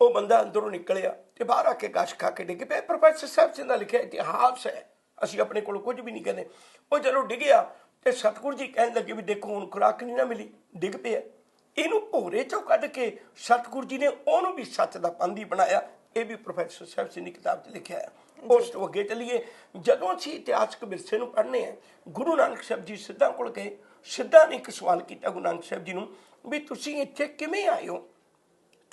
ਉਹ ਬੰਦਾ ਅੰਦਰੋਂ ਨਿਕਲਿਆ ਤੇ ਬਾਹਰ ਆ ਕੇ ਗਸ਼ ਖਾ ਕੇ ਡਿੱਗ ਪਿਆ। ਪ੍ਰੋਫੈਸਰ ਸਾਹਿਬ ਸਿੰਘ ਦਾ ਲਿਖਿਆ ਇਤਿਹਾਸ ਹੈ। ਅਸੀਂ ਆਪਣੇ ਕੋਲ ਕੁਝ ਵੀ ਨਹੀਂ ਕਹਿੰਦੇ। ਉਹ ਜਦੋਂ ਡਿੱਗਿਆ ਤੇ ਸਤਿਗੁਰੂ ਜੀ ਕਹਿਣ ਲੱਗੇ ਵੀ ਦੇਖੋ ਹੁਣ ਖੁਰਾਕ ਨਹੀਂ ਨਾ ਮਿਲੀ। ਡਿੱਗ ਪਿਆ। ਇਹਨੂੰ ਭੋਰੇ ਚੋਂ ਕੱਢ ਕੇ ਸਤਿਗੁਰੂ ਜੀ ਨੇ ਉਹਨੂੰ ਵੀ ਸੱਚ ਦਾ ਪੰਦੀ ਬਣਾਇਆ। ਇਹ ਵੀ ਪ੍ਰੋਫੈਸਰ ਸਾਹਿਬ ਸਿੰਘ ਦੀ ਕਿਤਾਬ 'ਚ ਲਿਖਿਆ ਹੈ। ਉਸ ਤੋਂ ਅੱਗੇ ਚੱਲੀਏ। ਜਦੋਂ ਅਸੀਂ ਇਤਿਹਾਸਕ ਵਿਰਸੇ ਨੂੰ ਪੜ੍ਹਨੇ ਆ ਗੁਰੂ ਨਾਨਕ ਸਾਹਿਬ ਜੀ ਸਿੱਧਾਂ ਕੋਲ ਗਏ। ਸਿੱਧਾਂ ਨੇ ਇੱਕ ਸਵਾਲ ਕੀਤਾ ਗੁਰੂ ਨਾਨਕ ਸਾਹਿਬ ਜੀ ਨੂੰ ਵੀ ਤੁਸੀਂ ਇੱਥੇ ਕਿਵੇਂ ਆਏ ਹੋ?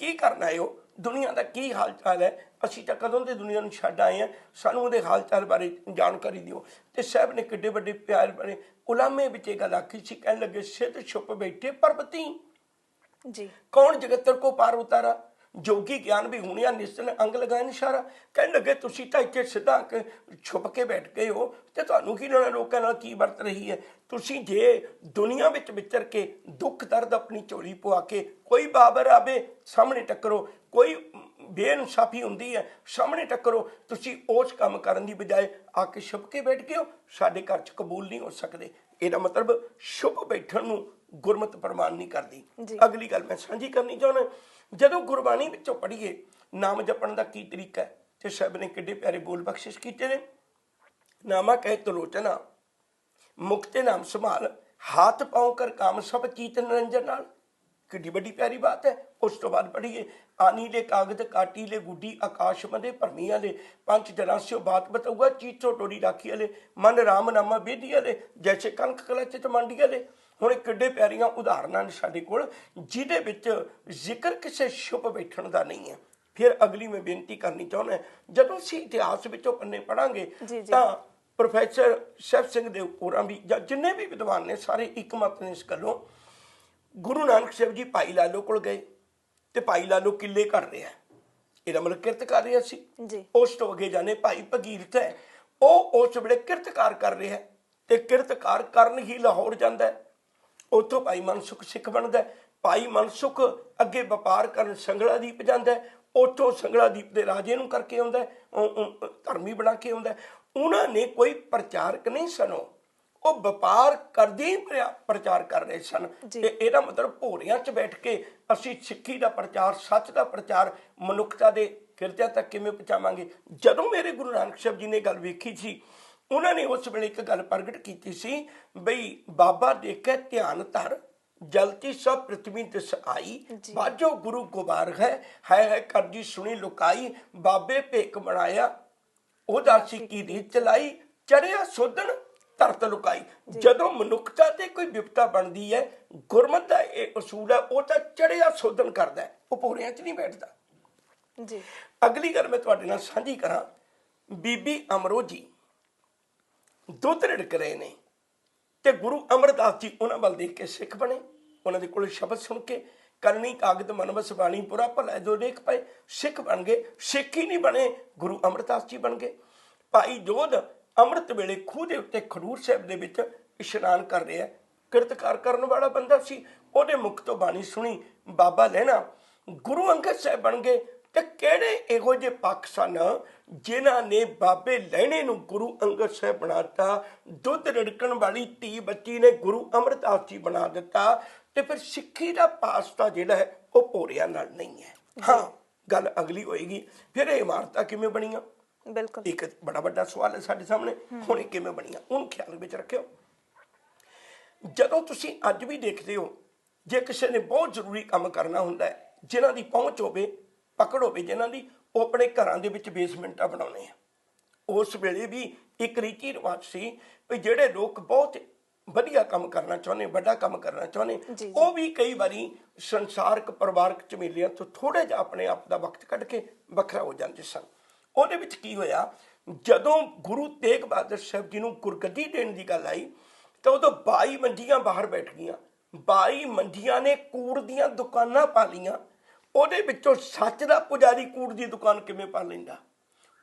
ਕੀ ਕਰਨ ਹੋ ਦੁਨੀਆ ਦਾ ਕੀ ਹਾਲ ਚਾਲ ਹੈ? ਅਸੀਂ ਤਾਂ ਕਦੋਂ ਦੇ ਦੁਨੀਆ ਨੂੰ ਛੱਡ ਆਏ ਆ ਸਾਨੂੰ ਉਹਦੇ ਹਾਲ ਚਾਲ ਬਾਰੇ ਜਾਣਕਾਰੀ ਦਿਓ। ਤੇ ਸਾਹਿਬ ਨੇ ਕਿੱਡੇ ਵੱਡੇ ਪਿਆਰ ਬਣੇ ਉਲਾਮੇ ਵਿੱਚ ਇਹ ਗੱਲ ਆਖੀ ਸੀ ਕਹਿਣ ਲੱਗੇ ਸਿੱਧ ਛੁਪ ਬੈਠੇ ਪਰਬਤੀ। ਜੀ। ਕੌਣ ਜਗਤਰ ਕੋ ਪਾਰ ਉਤਾਰਾ? ਜੋਗੀ ਗਿਆਨ ਵੀ ਹੁਣਿਆ ਨਿਸ਼ਚਲ ਅੰਗ ਲਗਾਏ ਇਸ਼ਾਰਾ ਕਹਿਣ ਲੱਗੇ, ਤੁਸੀਂ ਤਾਂ ਇੱਥੇ ਸਿੱਧਾ ਆ ਕੇ ਛੁਪ ਕੇ ਬੈਠ ਗਏ ਹੋ ਤੇ ਤੁਹਾਨੂੰ ਕੀ ਲੈਣਾ ਲੋਕਾਂ ਨਾਲ ਕੀ ਵਰਤ ਰਹੀ ਹੈ? ਤੁਸੀਂ ਜੇ ਦੁਨੀਆ ਵਿੱਚ ਵਿਚਰ ਕੇ ਦੁੱਖ ਦਰਦ ਆਪਣੀ ਝੋਲੀ ਪਵਾ ਕੇ ਕੋਈ ਬਾਬਰ ਆਵੇ, ਸਾਹਮਣੇ ਟੱਕਰੋ। ਕੋਈ ਬੇਇਨਸਾਫੀ ਹੁੰਦੀ ਹੈ, ਸਾਹਮਣੇ ਟੱਕਰੋ। ਤੁਸੀਂ ਉਸ ਕੰਮ ਕਰਨ ਦੀ ਬਜਾਏ ਆ ਕੇ ਛੁਪ ਕੇ ਬੈਠ ਗਏ ਹੋ। ਸਾਡੇ ਘਰ 'ਚ ਕਬੂਲ ਨਹੀਂ ਹੋ ਸਕਦੇ। ਇਹਦਾ ਮਤਲਬ ਛੁਪ ਬੈਠਣ ਨੂੰ ਗੁਰਮਤ ਪ੍ਰਮਾਣ ਨਹੀਂ ਕਰਦੀ। ਅਗਲੀ ਗੱਲ ਮੈਂ ਸਾਂਝੀ ਕਰਨੀ ਚਾਹੁੰਦਾ ਜਦੋਂ ਗੁਰਬਾਣੀ ਵਿੱਚੋਂ ਪੜ੍ਹੀਏ ਨਾਮ ਜਪਣ ਦਾ ਕੀ ਤਰੀਕਾ ਹੈ? ਤੇ ਸਾਹਿਬ ਨੇ ਕਿੱਡੇ ਪਿਆਰੇ ਬੋਲ ਬਖਸ਼ਿਸ਼ ਕੀਤੇ ਨੇ। ਨਾਮਾ ਕਹਿ ਤਲੋਚਨਾ ਮੁਕਤੇ ਨਾਮ ਸੰਭਾਲ ਹੱਥ ਪਾਉ ਕਰ ਕਾਮ ਸਭ ਚੀਤ ਨਿਰੰਜਨ ਨਾਲ। ਕਿੱਡੀ ਵੱਡੀ ਪਿਆਰੀ ਬਾਤ ਹੈ। ਉਸ ਤੋਂ ਬਾਅਦ ਪੜ੍ਹੀਏ ਆਨੀ ਲੈ ਕਾਗਦ ਕਾਟੀ ਲੈ ਗੁੱਡੀ ਆਕਾਸ਼ ਮਦੇ ਭਰਮੀਆਂ ਲੈ ਪੰਜ ਜਨਾਸਿਓ ਬਾਤ ਬਤਊਗਾ ਚੀਚੋ ਟੋੜੀ ਰਾਖੀ ਵਾਲੇ ਮਨ ਰਾਮ ਨਾਮਾ ਬੇਦੀ ਵਾਲੇ ਜੈਸੇ ਕਣਕ ਕਲਾ ਚ ਮੰਡੀ ਵਾਲੇ ਹੁਣ ਕਿੱਡੇ ਪਿਆਰੀਆਂ ਉਦਾਹਰਨਾਂ ਨੇ ਸਾਡੇ ਕੋਲ ਜਿਹਦੇ ਵਿੱਚ ਜ਼ਿਕਰ ਕਿਸੇ ਛੁਪ ਬੈਠਣ ਦਾ ਨਹੀਂ ਹੈ। ਫਿਰ ਅਗਲੀ ਮੈਂ ਬੇਨਤੀ ਕਰਨੀ ਚਾਹੁੰਦਾ ਜਦੋਂ ਅਸੀਂ ਇਤਿਹਾਸ ਵਿੱਚੋਂ ਪੰਨੇ ਪੜਾਂਗੇ। ਤਾਂ ਪ੍ਰੋਫੈਸਰ ਸ਼ੈਫ ਸਿੰਘ ਦੇ ਹੋਰਾਂ ਵੀ ਜਾਂ ਜਿੰਨੇ ਵੀ ਵਿਦਵਾਨ ਨੇ ਸਾਰੇ ਇੱਕ ਮਤ ਨੇ ਇਸ ਗੱਲੋਂ। ਗੁਰੂ ਨਾਨਕ ਸਾਹਿਬ ਜੀ ਭਾਈ ਲਾਲੋ ਕੋਲ ਗਏ ਤੇ ਭਾਈ ਲਾਲੋ ਕਿੱਲੇ ਘੜ ਰਿਹਾ ਇਹਦਾ ਮਤਲਬ ਕਿਰਤ ਕਰ ਰਿਹਾ ਸੀ। ਜੀ। ਉਸ ਤੋਂ ਅੱਗੇ ਜਾਣੇ ਭਾਈ ਭਗੀਰਥ ਹੈ। ਉਹ ਉਸ ਵੇਲੇ ਕਿਰਤਕਾਰ ਕਰ ਰਿਹਾ ਤੇ ਕਿਰਤਕਾਰ ਕਰਨ ਹੀ ਲਾਹੌਰ ਜਾਂਦਾ ਹੈ। ਉੱਥੋਂ ਭਾਈ ਮਨਸੁਖ ਸਿੱਖ ਬਣਦਾ। ਭਾਈ ਮਨਸੁਖ ਅੱਗੇ ਵਪਾਰ ਕਰਨ ਸੰਗਲਾ ਦੀਪ ਜਾਂਦਾ। ਉੱਥੋਂ ਸੰਗਲਾ ਦੀਪ ਦੇ ਰਾਜੇ ਨੂੰ ਕਰਕੇ ਆਉਂਦਾ ਧਰਮੀ ਬਣਾ ਕੇ ਆਉਂਦਾ। ਉਹਨਾਂ ਨੇ ਕੋਈ ਪ੍ਰਚਾਰਕ ਨਹੀਂ ਸਨੋ ਉਹ ਵਪਾਰ ਕਰਦੇ ਪ੍ਰਚਾਰ ਕਰ ਰਹੇ ਸਨ। ਤੇ ਇਹਦਾ ਮਤਲਬ ਭੋਰਿਆਂ 'ਚ ਬੈਠ ਕੇ ਅਸੀਂ ਸਿੱਖੀ ਦਾ ਪ੍ਰਚਾਰ ਸੱਚ ਦਾ ਪ੍ਰਚਾਰ ਮਨੁੱਖਤਾ ਦੇ ਕਿਰਤਿਆਂ ਤੱਕ ਕਿਵੇਂ ਪਹੁੰਚਾਵਾਂਗੇ ਜਦੋਂ ਮੇਰੇ ਗੁਰੂ ਨਾਨਕ ਸਾਹਿਬ ਜੀ ਨੇ ਗੱਲ ਵੇਖੀ ਸੀ ਉਹਨਾਂ ਨੇ ਉਸ ਵੇਲੇ ਇੱਕ ਗੱਲ ਪ੍ਰਗਟ ਕੀਤੀ ਸੀ ਬਈ ਬਾਬਾ ਦੇਖੇ ਧਿਆਨ ਧਰ ਜਲਤੀ ਸਭ ਪ੍ਰਥਮੀ ਦਿਸ ਆਈ। ਬਾਜੋ ਗੁਰੂ ਗੁਬਾਰ ਹੈ ਹੈ ਹੈ ਕਰਜੀ ਸੁਣੀ ਲੁਕਾਈ ਬਾਬੇ ਭੇਕ ਬਣਾਇਆ ਉਹਦਾ ਸਿੱਕੀ ਰੀਤ ਚਲਾਈ ਚੜਿਆ ਸੋਧਣ ਧਰਤ ਲੁਕਾਈ। ਜਦੋਂ ਮਨੁੱਖਤਾ ਤੇ ਕੋਈ ਵਿਪਤਾ ਬਣਦੀ ਹੈ ਗੁਰਮਤ ਦਾ ਇਹ ਅਸੂਲ ਹੈ ਉਹ ਤਾਂ ਚੜਿਆ ਸੋਧਣ ਕਰਦਾ ਹੈ ਉਹ ਪੂਰਿਆਂ 'ਚ ਨਹੀਂ ਬੈਠਦਾ। ਜੀ। ਅਗਲੀ ਗੱਲ ਮੈਂ ਤੁਹਾਡੇ ਨਾਲ ਸਾਂਝੀ ਕਰਾਂ ਬੀਬੀ ਅਮਰੋ ਜੀ ਦੁੱਧ ਰਿੜਕ ਰਹੇ ਨੇ ਤੇ ਗੁਰੂ ਅਮਰਦਾਸ ਜੀ ਉਹਨਾਂ ਵੱਲ ਦੇਖ ਕੇ ਸਿੱਖ ਬਣੇ। ਉਹਨਾਂ ਦੇ ਕੋਲ ਸ਼ਬਦ ਸੁਣ ਕੇ ਕਰਨੀ ਕਾਗਦ ਮਨਵਸ ਬਾਣੀ ਪੁਰਾ ਭਲਾ ਜੋ ਦੇਖ ਪਏ, ਸਿੱਖ ਬਣ ਗਏ। ਸਿੱਖ ਹੀ ਨਹੀਂ ਬਣੇ, ਗੁਰੂ ਅਮਰਦਾਸ ਜੀ ਬਣ ਗਏ। ਭਾਈ ਜੋਧ ਅੰਮ੍ਰਿਤ ਵੇਲੇ ਖੂਹ ਦੇ ਉੱਤੇ ਖਡੂਰ ਸਾਹਿਬ ਦੇ ਵਿੱਚ ਇਸ਼ਨਾਨ ਕਰ ਰਿਹਾ ਕਿਰਤਕਾਰ ਕਰਨ ਵਾਲਾ ਬੰਦਾ ਸੀ। ਉਹਦੇ ਮੁਖ ਤੋਂ ਬਾਣੀ ਸੁਣੀ, ਬਾਬਾ ਲੈਣਾ ਗੁਰੂ ਅੰਗਦ ਸਾਹਿਬ ਬਣ ਗਏ। ਤੇ ਕਿਹੜੇ ਇਹੋ ਜਿਹੇ ਪੱਖ ਸਨ ਜਿਨ੍ਹਾਂ ਨੇ ਬਾਬੇ ਲੈਣੇ ਨੂੰ ਗੁਰੂ ਅੰਗਦ ਸਾਹਿਬ ਬਣਾਤਾ ਦੁੱਧ ਰੜਕਣ ਵਾਲੀ ਧੀ ਬੱਚੀ ਨੇ ਗੁਰੂ ਅਮਰਦਾਸ ਜੀ ਬਣਾ ਦਿੱਤਾ ਤੇ ਫਿਰ ਸਿੱਖੀ ਦਾ ਪਾਸਤਾ ਜਿਹੜਾ ਹੈ ਉਹ ਭੋਰਿਆਂ ਨਾਲ ਨਹੀਂ ਹੈ। ਹਾਂ ਗੱਲ ਅਗਲੀ ਹੋਏਗੀ। ਫਿਰ ਇਹ ਇਮਾਰਤਾਂ ਕਿਵੇਂ ਬਣੀਆਂ? ਬਿਲਕੁਲ। ਇੱਕ ਬੜਾ ਵੱਡਾ ਸਵਾਲ ਹੈ ਸਾਡੇ ਸਾਹਮਣੇ। ਹੁਣ ਇਹ ਕਿਵੇਂ ਬਣੀਆਂ? ਉਹਨੂੰ ਖਿਆਲ ਵਿੱਚ ਰੱਖਿਓ। ਜਦੋਂ ਤੁਸੀਂ ਅੱਜ ਵੀ ਦੇਖਦੇ ਹੋ ਜੇ ਕਿਸੇ ਨੇ ਬਹੁਤ ਜ਼ਰੂਰੀ ਕੰਮ ਕਰਨਾ ਹੁੰਦਾ ਹੈ ਜਿਨ੍ਹਾਂ ਦੀ ਪਹੁੰਚ ਹੋਵੇ ਪਕੜ ਹੋਵੇ ਜਿਨ੍ਹਾਂ ਦੀ ਉਹ ਆਪਣੇ ਘਰਾਂ ਦੇ ਵਿੱਚ ਬੇਸਮੈਂਟਾਂ ਬਣਾਉਣੇ ਆ। ਉਸ ਵੇਲੇ ਵੀ ਇੱਕ ਰੀਤੀ ਰਿਵਾਜ ਸੀ ਵੀ ਜਿਹੜੇ ਲੋਕ ਬਹੁਤ ਵਧੀਆ ਕੰਮ ਕਰਨਾ ਚਾਹੁੰਦੇ ਵੱਡਾ ਕੰਮ ਕਰਨਾ ਚਾਹੁੰਦੇ। ਉਹ ਵੀ ਕਈ ਵਾਰੀ ਸੰਸਾਰਕ ਪਰਿਵਾਰਕ ਝਮੇਲਿਆਂ ਤੋਂ ਥੋੜਾ ਜਿਹਾ ਆਪਣੇ ਆਪ ਦਾ ਵਕਤ ਕੱਢ ਕੇ ਵੱਖਰਾ ਹੋ ਜਾਂਦੇ ਸਨ। ਉਹਦੇ ਵਿੱਚ ਕੀ ਹੋਇਆ ਜਦੋਂ ਗੁਰੂ ਤੇਗ ਬਹਾਦਰ ਸਾਹਿਬ ਜੀ ਨੂੰ ਗੁਰਗੱਦੀ ਦੇਣ ਦੀ ਗੱਲ ਆਈ ਤਾਂ ਉਦੋਂ 22 ਮੰਡੀਆਂ ਬਾਹਰ ਬੈਠ ਗਈਆਂ। 22 ਮੰਡੀਆਂ ਨੇ ਕੂੜ ਦੀਆਂ ਦੁਕਾਨਾਂ ਪਾ ਲੀਆਂ ਉਹਦੇ ਵਿੱਚੋਂ ਸੱਚ ਦਾ ਪੁਜਾਰੀ ਕੂੜ ਦੀ ਦੁਕਾਨ ਕਿਵੇਂ ਪਾ ਲੈਂਦਾ?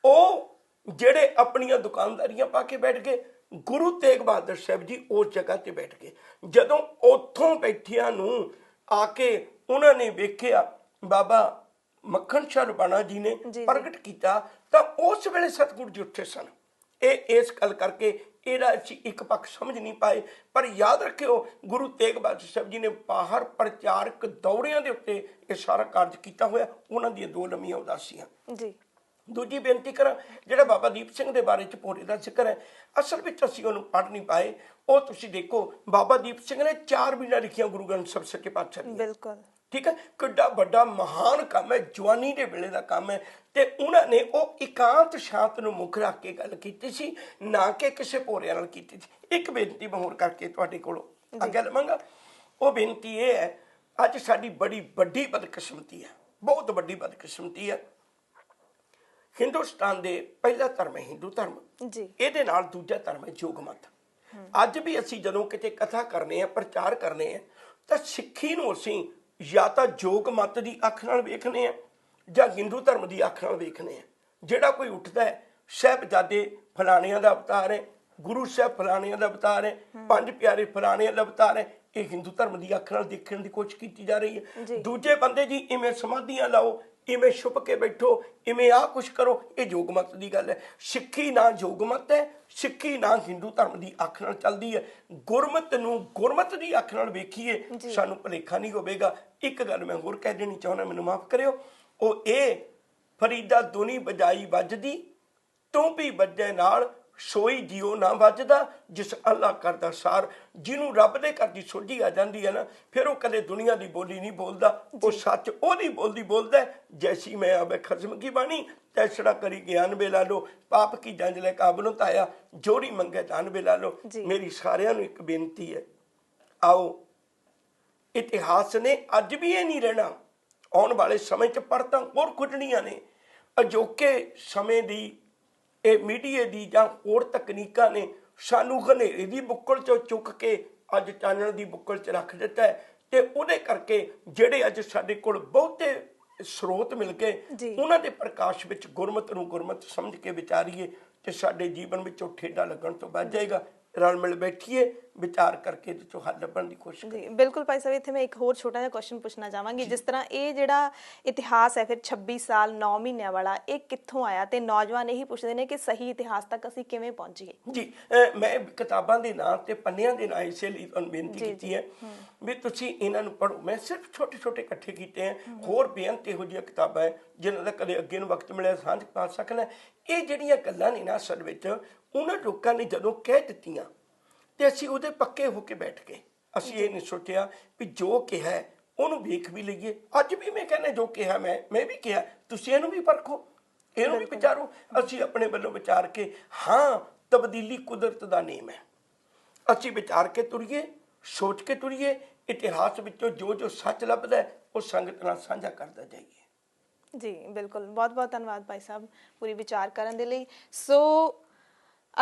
ਉਹ ਜਿਹੜੇ ਆਪਣੀਆਂ ਦੁਕਾਨਦਾਰੀਆਂ ਪਾ ਕੇ ਬੈਠ ਗਏ ਗੁਰੂ ਤੇਗ ਬਹਾਦਰ ਸਾਹਿਬ ਜੀ ਉਸ ਜਗ੍ਹਾ ਤੇ ਬੈਠ ਗਏ। ਜਦੋਂ ਉੱਥੋਂ ਬੈਠਿਆਂ ਨੂੰ ਆ ਕੇ ਉਹਨਾਂ ਨੇ ਵੇਖਿਆ ਬਾਬਾ ਮੱਖਣ ਸ਼ਾਹ ਰਬਾਣਾ ਜੀ ਨੇ। ਪ੍ਰਗਟ ਕੀਤਾ ਤਾਂ ਉਸ ਵੇਲੇ ਸਤਿਗੁਰੂ ਜੀ ਉੱਠੇ ਸਨ। ਇਹ ਇਸ ਗੱਲ ਕਰਕੇ ਇਹਦਾ ਅਸੀਂ ਇੱਕ ਪੱਖ ਸਮਝ ਨਹੀਂ ਪਾਏ। ਪਰ ਯਾਦ ਰੱਖਿਓ ਗੁਰੂ ਤੇਗ ਬਹਾਦਰ ਸਾਹਿਬ ਜੀ ਨੇ ਬਾਹਰ ਪ੍ਰਚਾਰਕ ਦੌਰਿਆਂ ਦੇ ਉੱਤੇ ਇਹ ਸਾਰਾ ਕਾਰਜ ਕੀਤਾ ਹੋਇਆ। ਉਹਨਾਂ ਦੀਆਂ ਦੋ ਲੰਮੀਆਂ ਉਦਾਸੀਆਂ। ਜੀ। ਦੂਜੀ ਬੇਨਤੀ ਕਰਾਂ ਜਿਹੜਾ ਬਾਬਾ ਦੀਪ ਸਿੰਘ ਦੇ ਬਾਰੇ ਚ ਪੋਰੇ ਦਾ ਜ਼ਿਕਰ ਹੈ ਅਸਲ ਵਿੱਚ ਅਸੀਂ ਉਹਨੂੰ ਪੜ੍ਹ ਨਹੀਂ ਪਾਏ। ਉਹ ਤੁਸੀਂ ਦੇਖੋ ਬਾਬਾ ਦੀਪ ਸਿੰਘ ਨੇ ਚਾਰ ਬੀੜਾਂ ਲਿਖੀਆਂ ਗੁਰੂ ਗ੍ਰੰਥ ਸਾਹਿਬ ਸੱਚੇ ਪਾਤਸ਼ਾਹ ਦੀਆਂ। ਬਿਲਕੁਲ। ਠੀਕ ਹੈ? ਕਿੱਡਾ ਵੱਡਾ ਮਹਾਨ ਕੰਮ ਹੈ ਜਵਾਨੀ ਦੇ ਵੇਲੇ ਦਾ ਕੰਮ ਹੈ। ਤੇ ਉਹਨਾਂ ਨੇ ਉਹ ਇਕਾਂਤ ਸ਼ਾਂਤ ਨੂੰ ਮੁੱਖ ਰੱਖ ਕੇ ਗੱਲ ਕੀਤੀ ਸੀ ਨਾ ਕਿ ਕਿਸੇ ਭੋਰਿਆਂ ਨਾਲ ਕੀਤੀ ਸੀ। ਇੱਕ ਬੇਨਤੀ ਮੈਂ ਹੋਰ ਕਰਕੇ ਤੁਹਾਡੇ ਕੋਲੋਂ ਅੱਗੇ ਲਵਾਂਗਾ। ਉਹ ਬੇਨਤੀ ਇਹ ਹੈ ਅੱਜ ਸਾਡੀ ਬੜੀ ਵੱਡੀ ਬਦਕਿਸਮਤੀ ਹੈ ਬਹੁਤ ਵੱਡੀ ਬਦਕਿਸਮਤੀ ਹੈ। ਹਿੰਦੁਸਤਾਨ ਦੇ ਪਹਿਲਾ ਧਰਮ ਹੈ ਹਿੰਦੂ ਧਰਮ। ਜੀ। ਇਹਦੇ ਨਾਲ ਦੂਜਾ ਧਰਮ ਹੈ ਯੋਗ ਮਤ। ਅੱਜ ਵੀ ਅਸੀਂ ਜਦੋਂ ਕਿਤੇ ਕਥਾ ਕਰਨੇ ਆ ਪ੍ਰਚਾਰ ਕਰਨੇ ਆ ਤਾਂ ਸਿੱਖੀ ਨੂੰ ਅਸੀਂ ਜਾਂ ਤਾਂ ਯੋਗ ਮਤ ਦੀ ਅੱਖ ਨਾਲ ਵੇਖਨੇ ਆ ਜਾਂ ਹਿੰਦੂ ਧਰਮ ਦੀ ਅੱਖ ਨਾਲ ਵੇਖਨੇ ਆ। ਜਿਹੜਾ ਕੋਈ ਉੱਠਦਾ ਹੈ ਸਾਹਿਬਜ਼ਾਦੇ ਫਲਾਣਿਆਂ ਦਾ ਅਵਤਾਰ ਹੈ ਗੁਰੂ ਸਾਹਿਬ ਫਲਾਣਿਆਂ ਦਾ ਅਵਤਾਰ ਹੈ ਪੰਜ ਪਿਆਰੇ ਫਲਾਣਿਆਂ ਦਾ ਅਵਤਾਰ ਹੈ ਇਹ ਹਿੰਦੂ ਧਰਮ ਦੀ ਅੱਖ ਨਾਲ ਦੇਖਣ ਦੀ ਕੋਸ਼ਿਸ਼ ਕੀਤੀ ਜਾ ਰਹੀ ਹੈ। ਦੂਜੇ ਬੰਦੇ ਜੀ ਇਵੇਂ ਸਮਾਧੀਆਂ ਲਾਓ ਇਵੇਂ ਛੁਪ ਕੇ ਬੈਠੋ ਇਵੇਂ ਆ ਕੁਛ ਕਰੋ ਇਹ ਯੋਗ ਮਤ ਦੀ ਗੱਲ ਹੈ। ਸਿੱਖੀ ਨਾ ਯੋਗ ਮਤ ਹੈ ਸਿੱਖੀ ਨਾ ਹਿੰਦੂ ਧਰਮ ਦੀ ਅੱਖ ਨਾਲ ਚੱਲਦੀ ਹੈ। ਗੁਰਮਤ ਨੂੰ ਗੁਰਮਤ ਦੀ ਅੱਖ ਨਾਲ ਵੇਖੀਏ। ਸਾਨੂੰ ਭਲੇਖਾ ਨਹੀਂ ਹੋਵੇਗਾ। ਇੱਕ ਗੱਲ ਮੈਂ ਹੋਰ ਕਹਿ ਦੇਣੀ ਚਾਹੁੰਦਾ ਮੈਨੂੰ ਮਾਫ ਕਰਿਓ। ਉਹ ਇਹ ਫਰੀਦਾ ਦੁਨੀ ਬਜਾਈ ਵੱਜਦੀ ਤੂੰ ਵੀ ਵੱਜੇ ਨਾਲ ਸੋਈ ਜਿਉ ਨਾ ਵੱਜਦਾ ਜਿਸ ਅੱਲਾ ਕਰਦਾ ਸਾਰ। ਜਿਹਨੂੰ ਰੱਬ ਦੇ ਘਰ ਦੀ ਸੋਝੀ ਆ ਜਾਂਦੀ ਹੈ ਨਾ ਫਿਰ ਉਹ ਕਦੇ ਦੁਨੀਆ ਦੀ ਬੋਲੀ ਨਹੀਂ ਬੋਲਦਾ। ਉਹ ਸੱਚ ਉਹਦੀ ਬੋਲਦੀ ਬੋਲਦਾ ਜੈਸੀ ਮੈਂ ਆਵੇ ਖਸਮ ਕੀ ਬਾਣੀ ਤੈਸੜਾ ਕਰੀ ਗਿਆਨ ਵੇਲਾ ਲੋ ਪਾਪ ਕੀ ਜੰਜ ਲੈ ਕਾਬਲੋਂ ਤਾਇਆ ਜੋੜੀ ਮੰਗੇ ਵੇਲਾ ਲੋ ਜੀ। ਮੇਰੀ ਸਾਰਿਆਂ ਨੂੰ ਇੱਕ ਬੇਨਤੀ ਹੈ ਆਓ ਇਤਿਹਾਸ ਨੇ ਅੱਜ ਵੀ ਇਹ ਨਹੀਂ ਰਹਿਣਾ। ਆਉਣ ਵਾਲੇ ਸਮੇਂ 'ਚ ਪਰਤਾਂ ਹੋਰ ਖੁੱਲਣੀਆਂ ਨੇ। ਅਜੋਕੇ ਸਮੇਂ ਦੀ ਇਹ ਮੀਡੀਆ ਦੀ ਜਾਂ ਹੋਰ ਤਕਨੀਕਾਂ ਨੇ ਸਾਨੂੰ ਹਨੇਰੇ ਦੀ ਬੁੱਕਲ 'ਚੋਂ ਚੁੱਕ ਕੇ ਅੱਜ ਚਾਨਣ ਦੀ ਬੁੱਕਲ 'ਚ ਰੱਖ ਦਿੱਤਾ ਹੈ ਤੇ ਉਹਦੇ ਕਰਕੇ ਜਿਹੜੇ ਅੱਜ ਸਾਡੇ ਕੋਲ ਬਹੁਤੇ ਸਰੋਤ ਮਿਲ ਗਏ। ਉਹਨਾਂ ਦੇ ਪ੍ਰਕਾਸ਼ ਵਿੱਚ ਗੁਰਮਤ ਨੂੰ ਗੁਰਮਤ ਸਮਝ ਕੇ ਵਿਚਾਰੀਏ ਤੇ ਸਾਡੇ ਜੀਵਨ ਵਿੱਚੋਂ ਠੇਡਾ ਲੱਗਣ ਤੋਂ ਬਚ ਜਾਏਗਾ। ਰਲ ਮਿਲ ਬੈਠੀਏ ਵਿਚਾਰ ਕਰਕੇ ਇਹਦੇ ਚੋਂ ਹੱਲ ਲੱਭਣ ਦੀ ਕੋਸ਼ਿਸ਼ ਜੀ ਬਿਲਕੁਲ ਭਾਈ ਸਾਹਿਬ ਇੱਥੇ ਮੈਂ ਇੱਕ ਹੋਰ ਛੋਟਾ ਜਿਹਾ ਕੁਐਸਚਨ ਪੁੱਛਣਾ ਚਾਹਾਂਗੀ ਜਿਸ ਤਰ੍ਹਾਂ ਇਹ ਜਿਹੜਾ ਇਤਿਹਾਸ ਹੈ ਫਿਰ 26 ਸਾਲ 9 ਮਹੀਨਿਆਂ ਵਾਲਾ ਇਹ ਕਿੱਥੋਂ ਆਇਆ ਤੇ ਨੌਜਵਾਨ ਇਹੀ ਪੁੱਛਦੇ ਨੇ ਕਿ ਸਹੀ ਇਤਿਹਾਸ ਤੱਕ ਅਸੀਂ ਕਿਵੇਂ ਪਹੁੰਚੀਏ ਜੀ ਮੈਂ ਕਿਤਾਬਾਂ ਦੇ ਨਾਂ ਤੇ ਪੰਨਿਆਂ ਦੇ ਨਾਂ ਇਸੇ ਲਈ ਤੁਹਾਨੂੰ ਬੇਨਤੀ ਕੀਤੀ ਹੈ ਵੀ ਤੁਸੀਂ ਇਹਨਾਂ ਨੂੰ ਪੜ੍ਹੋ। ਮੈਂ ਸਿਰਫ ਛੋਟੇ ਛੋਟੇ ਇਕੱਠੇ ਕੀਤੇ ਹੈ। ਹੋਰ ਬੇਅੰਤ ਇਹੋ ਜਿਹੀਆਂ ਕਿਤਾਬਾਂ ਹੈ ਜਿਨ੍ਹਾਂ ਦਾ ਕਦੇ ਅੱਗੇ ਨੂੰ ਵਕਤ ਮਿਲਿਆ ਸਾਂਝ ਪਾ ਸਕਣਾ ਇਹ ਜਿਹੜੀਆਂ ਗੱਲਾਂ ਨੇ ਨਾ ਅਸਲ ਵਿੱਚ ਉਹਨਾਂ ਲੋਕਾਂ ਨੇ ਜਦੋਂ ਕਹਿ ਦਿੱਤੀਆਂ ਤੇ ਅਸੀਂ ਉਹਦੇ ਪੱਕੇ ਹੋ ਕੇ ਬੈਠ ਗਏ। ਅਸੀਂ ਇਹ ਨਹੀਂ ਸੋਚਿਆ ਵੀ ਜੋ ਕਿਹਾ ਉਹਨੂੰ ਵੇਖ ਵੀ ਲਈਏ। ਅੱਜ ਵੀ ਮੈਂ ਕਹਿੰਦਾ ਜੋ ਕਿਹਾ ਮੈਂ ਮੈਂ ਵੀ ਕਿਹਾ ਤੁਸੀਂ ਇਹਨੂੰ ਵੀ ਪਰਖੋ ਇਹਨੂੰ ਵੀ ਵਿਚਾਰੋ। ਅਸੀਂ ਆਪਣੇ ਵੱਲੋਂ ਵਿਚਾਰ ਕੇ ਹਾਂ ਤਬਦੀਲੀ ਕੁਦਰਤ ਦਾ ਨੇਮ ਹੈ। ਅਸੀਂ ਵਿਚਾਰ ਕੇ ਤੁਰੀਏ ਸੋਚ ਕੇ ਤੁਰੀਏ ਇਤਿਹਾਸ ਵਿੱਚੋਂ ਜੋ ਜੋ ਸੱਚ ਲੱਭਦਾ ਉਹ ਸੰਗਤ ਨਾਲ ਸਾਂਝਾ ਕਰਦਾ ਜਾਈਏ। ਜੀ ਬਿਲਕੁਲ। ਬਹੁਤ ਬਹੁਤ ਧੰਨਵਾਦ ਭਾਈ ਸਾਹਿਬ ਪੂਰੀ ਵਿਚਾਰ ਕਰਨ ਦੇ ਲਈ। ਸੋ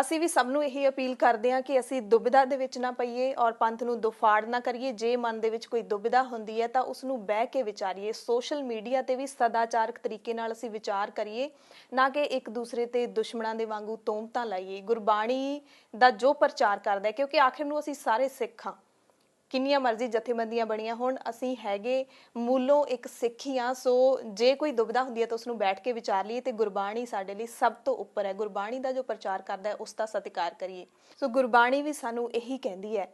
ਅਸੀਂ ਵੀ ਸਭ ਨੂੰ ਇਹੀ ਅਪੀਲ ਕਰਦੇ ਹਾਂ ਕਿ ਅਸੀਂ ਦੁਬਿਧਾ ਦੇ ਵਿੱਚ ਨਾ ਪਈਏ ਔਰ ਪੰਥ ਨੂੰ ਦੁਫਾੜ ਨਾ ਕਰੀਏ। ਜੇ ਮਨ ਦੇ ਵਿੱਚ ਕੋਈ ਦੁਬਿਧਾ ਹੁੰਦੀ ਹੈ ਤਾਂ ਉਸ ਨੂੰ ਬਹਿ ਕੇ ਵਿਚਾਰੀਏ। ਸੋਸ਼ਲ ਮੀਡੀਆ ਤੇ ਵੀ ਸਦਾਚਾਰਕ ਤਰੀਕੇ ਨਾਲ ਅਸੀਂ ਵਿਚਾਰ ਕਰੀਏ। ਨਾ ਕਿ ਇੱਕ ਦੂਸਰੇ ਤੇ ਦੁਸ਼ਮਣਾਂ ਦੇ ਵਾਂਗੂ ਤੋਮਤਾਂ ਲਾਈਏ। ਗੁਰਬਾਣੀ ਦਾ ਜੋ ਪ੍ਰਚਾਰ ਕਰਦਾ ਹੈ, ਕਿਉਂਕਿ ਆਖਿਰ ਨੂੰ ਅਸੀਂ ਸਾਰੇ ਸਿੱਖ ਹਾਂ। ਕਿੰਨੀਆਂ ਮਰਜ਼ੀ ਜਥੇਬੰਦੀਆਂ ਬਣੀਆਂ ਹੋਣ, ਅਸੀਂ ਹੈਗੇ ਮੂਲੋਂ ਇੱਕ ਸਿੱਖ ਹੀ ਆ, ਸੋ ਜੇ ਕੋਈ ਦੁਬਿਧਾ ਹੁੰਦੀ ਹੈ ਤਾਂ ਉਸ ਨੂੰ ਬੈਠ ਕੇ ਵਿਚਾਰ ਲਈਏ ਤੇ ਗੁਰਬਾਣੀ ਸਾਡੇ ਲਈ ਸਭ ਤੋਂ ਉੱਪਰ ਹੈ। ਗੁਰਬਾਣੀ ਦਾ ਜੋ ਪ੍ਰਚਾਰ ਕਰਦਾ ਹੈ, ਉਸ ਦਾ ਸਤਿਕਾਰ ਕਰੀਏ। ਸੋ ਗੁਰਬਾਣੀ ਵੀ ਸਾਨੂੰ ਇਹੀ ਕਹਿੰਦੀ ਹੈ,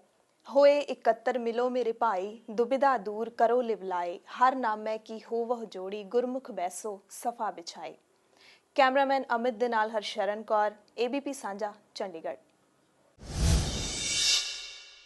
ਹੋਏ ਇਕੱਤਰ ਮਿਲੋ ਮੇਰੇ ਭਾਈ, ਦੁਬਿਧਾ ਦੂਰ ਕਰੋ ਲਿਵਲਾਏ ਹਰ ਨਾਮੈ ਕੀ ਹੋਵਹ ਜੋੜੀ, ਗੁਰਮੁਖ ਬੈਸੋ ਸਫਾ ਵਿਛਾਏ। ਕੈਮਰਾਮੈਨ ਅਮਿਤ ਦੇ ਨਾਲ ਹਰਸ਼ਰਨ ਕੌਰ ਏਬੀਪੀ ਸਾਂਝਾ, ਚੰਡੀਗੜ੍ਹ।